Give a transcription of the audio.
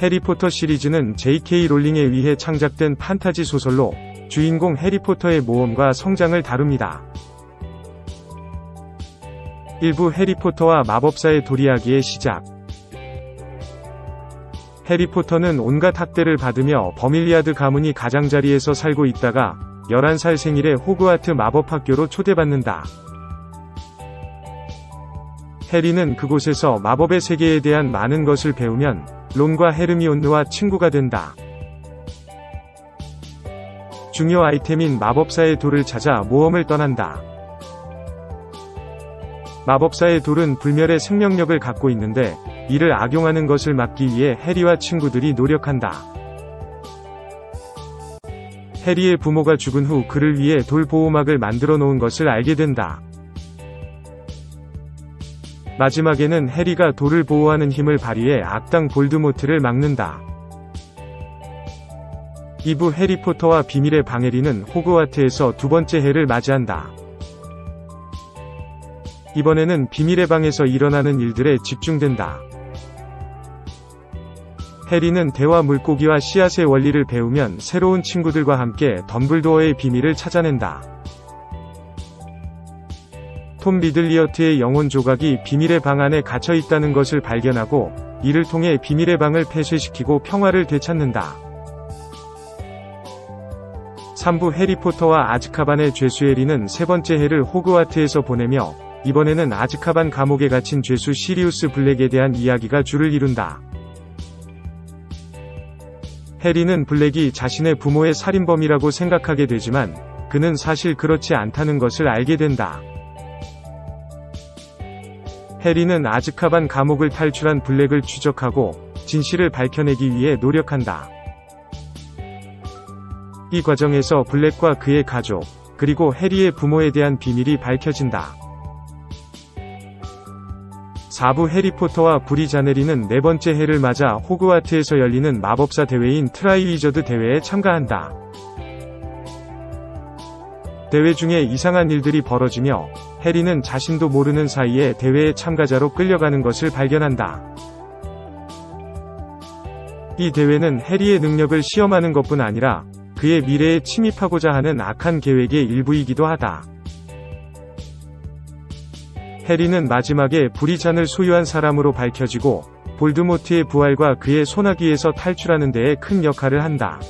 해리포터 시리즈는 J.K. 롤링에 의해 창작된 판타지 소설로 주인공 해리포터의 모험과 성장을 다룹니다. 일부 해리포터와 마법사의 도리하기의 시작 해리포터는 온갖 학대를 받으며 버밀리아드 가문이 가장자리에서 살고 있다가 11살 생일에 호그와트 마법학교로 초대받는다. 해리는 그곳에서 마법의 세계에 대한 많은 것을 배우면 론과 헤르미온느와 친구가 된다. 중요 아이템인 마법사의 돌을 찾아 모험을 떠난다. 마법사의 돌은 불멸의 생명력을 갖고 있는데 이를 악용하는 것을 막기 위해 해리와 친구들이 노력한다. 해리의 부모가 죽은 후 그를 위해 돌 보호막을 만들어 놓은 것을 알게 된다. 마지막에는 해리가 돌을 보호하는 힘을 발휘해 악당 볼드모트를 막는다. 2부 해리포터와 비밀의 방해리는 호그와트에서 두 번째 해를 맞이한다. 이번에는 비밀의 방에서 일어나는 일들에 집중된다. 해리는 대화 물고기와 씨앗의 원리를 배우면 새로운 친구들과 함께 덤블도어의 비밀을 찾아낸다. 톰 리들리어트의 영혼 조각이 비밀의 방 안에 갇혀 있다는 것을 발견하고 이를 통해 비밀의 방을 폐쇄시키고 평화를 되찾는다. 3부 해리포터와 아즈카반의 죄수 에리는 세 번째 해를 호그와트에서 보내며 이번에는 아즈카반 감옥에 갇힌 죄수 시리우스 블랙에 대한 이야기가 줄을 이룬다. 해리는 블랙이 자신의 부모의 살인범이라고 생각하게 되지만 그는 사실 그렇지 않다는 것을 알게 된다. 해리는 아즈카반 감옥을 탈출한 블랙을 추적하고 진실을 밝혀내기 위해 노력한다. 이 과정에서 블랙과 그의 가족, 그리고 해리의 부모에 대한 비밀이 밝혀진다. 4부 해리포터와 브리 자네리는 네 번째 해를 맞아 호그와트에서 열리는 마법사 대회인 트라이위저드 대회에 참가한다. 대회 중에 이상한 일들이 벌어지며 해리는 자신도 모르는 사이에 대회의 참가자로 끌려가는 것을 발견한다. 이 대회는 해리의 능력을 시험하는 것뿐 아니라 그의 미래에 침입하고자 하는 악한 계획의 일부이기도 하다. 해리는 마지막에 브리잔을 소유한 사람으로 밝혀지고 볼드모트의 부활과 그의 소나기에서 탈출하는 데에 큰 역할을 한다.